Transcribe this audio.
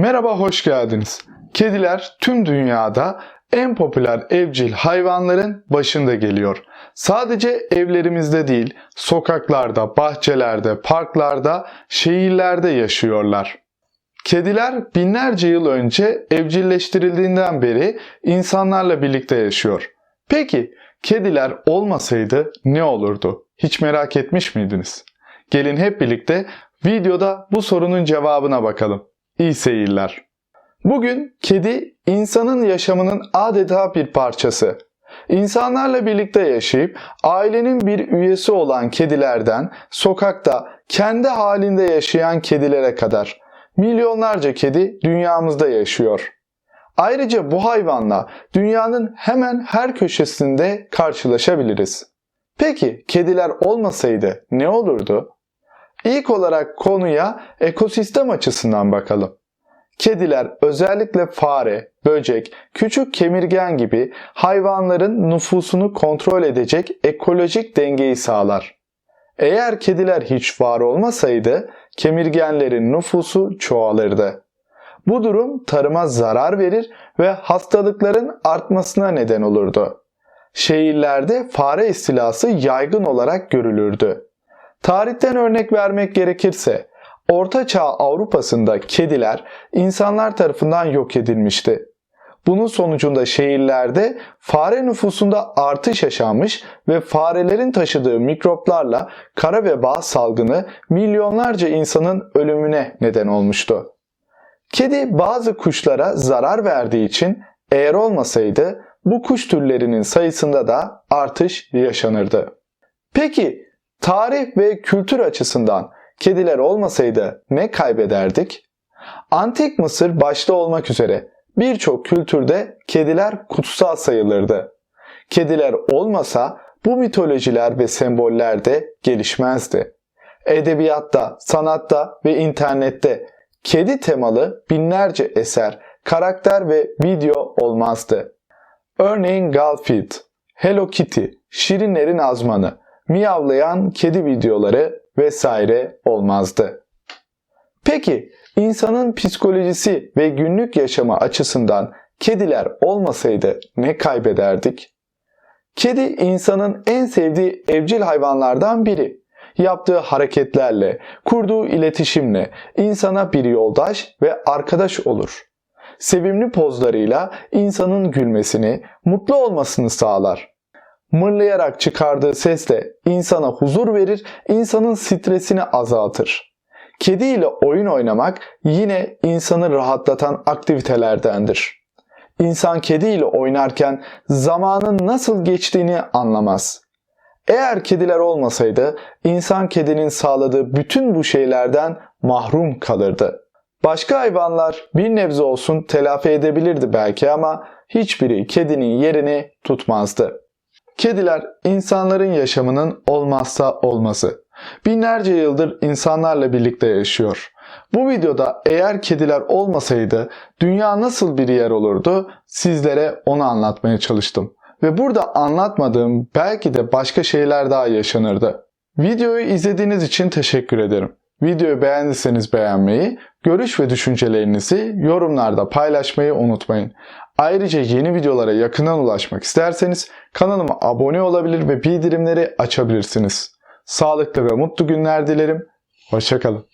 Merhaba, hoş geldiniz. Kediler tüm dünyada en popüler evcil hayvanların başında geliyor. Sadece evlerimizde değil, sokaklarda, bahçelerde, parklarda, şehirlerde yaşıyorlar. Kediler binlerce yıl önce evcilleştirildiğinden beri insanlarla birlikte yaşıyor. Peki kediler olmasaydı ne olurdu? Hiç merak etmiş miydiniz? Gelin hep birlikte videoda bu sorunun cevabına bakalım. İyi seyirler. Bugün kedi insanın yaşamının adeta bir parçası. İnsanlarla birlikte yaşayıp ailenin bir üyesi olan kedilerden sokakta kendi halinde yaşayan kedilere kadar milyonlarca kedi dünyamızda yaşıyor. Ayrıca bu hayvanla dünyanın hemen her köşesinde karşılaşabiliriz. Peki kediler olmasaydı ne olurdu? İlk olarak konuya ekosistem açısından bakalım. Kediler özellikle fare, böcek, küçük kemirgen gibi hayvanların nüfusunu kontrol edecek ekolojik dengeyi sağlar. Eğer kediler hiç var olmasaydı kemirgenlerin nüfusu çoğalırdı. Bu durum tarıma zarar verir ve hastalıkların artmasına neden olurdu. Şehirlerde fare istilası yaygın olarak görülürdü. Tarihten örnek vermek gerekirse Orta Çağ Avrupa'sında kediler insanlar tarafından yok edilmişti. Bunun sonucunda şehirlerde fare nüfusunda artış yaşanmış ve farelerin taşıdığı mikroplarla kara veba salgını milyonlarca insanın ölümüne neden olmuştu. Kedi bazı kuşlara zarar verdiği için eğer olmasaydı bu kuş türlerinin sayısında da artış yaşanırdı. Peki tarih ve kültür açısından kediler olmasaydı ne kaybederdik? Antik Mısır başta olmak üzere birçok kültürde kediler kutsal sayılırdı. Kediler olmasa bu mitolojiler ve semboller de gelişmezdi. Edebiyatta, sanatta ve internette kedi temalı binlerce eser, karakter ve video olmazdı. Örneğin Garfield, Hello Kitty, Şirinlerin Azmanı, miyavlayan kedi videoları vesaire olmazdı. Peki insanın psikolojisi ve günlük yaşamı açısından kediler olmasaydı ne kaybederdik? Kedi insanın en sevdiği evcil hayvanlardan biri. Yaptığı hareketlerle, kurduğu iletişimle insana bir yoldaş ve arkadaş olur. Sevimli pozlarıyla insanın gülmesini, mutlu olmasını sağlar mırlayarak çıkardığı sesle insana huzur verir, insanın stresini azaltır. Kedi ile oyun oynamak yine insanı rahatlatan aktivitelerdendir. İnsan kedi ile oynarken zamanın nasıl geçtiğini anlamaz. Eğer kediler olmasaydı insan kedinin sağladığı bütün bu şeylerden mahrum kalırdı. Başka hayvanlar bir nebze olsun telafi edebilirdi belki ama hiçbiri kedinin yerini tutmazdı. Kediler insanların yaşamının olmazsa olmazı. Binlerce yıldır insanlarla birlikte yaşıyor. Bu videoda eğer kediler olmasaydı dünya nasıl bir yer olurdu sizlere onu anlatmaya çalıştım. Ve burada anlatmadığım belki de başka şeyler daha yaşanırdı. Videoyu izlediğiniz için teşekkür ederim. Videoyu beğendiyseniz beğenmeyi, görüş ve düşüncelerinizi yorumlarda paylaşmayı unutmayın. Ayrıca yeni videolara yakından ulaşmak isterseniz kanalıma abone olabilir ve bildirimleri açabilirsiniz. Sağlıklı ve mutlu günler dilerim. Hoşçakalın.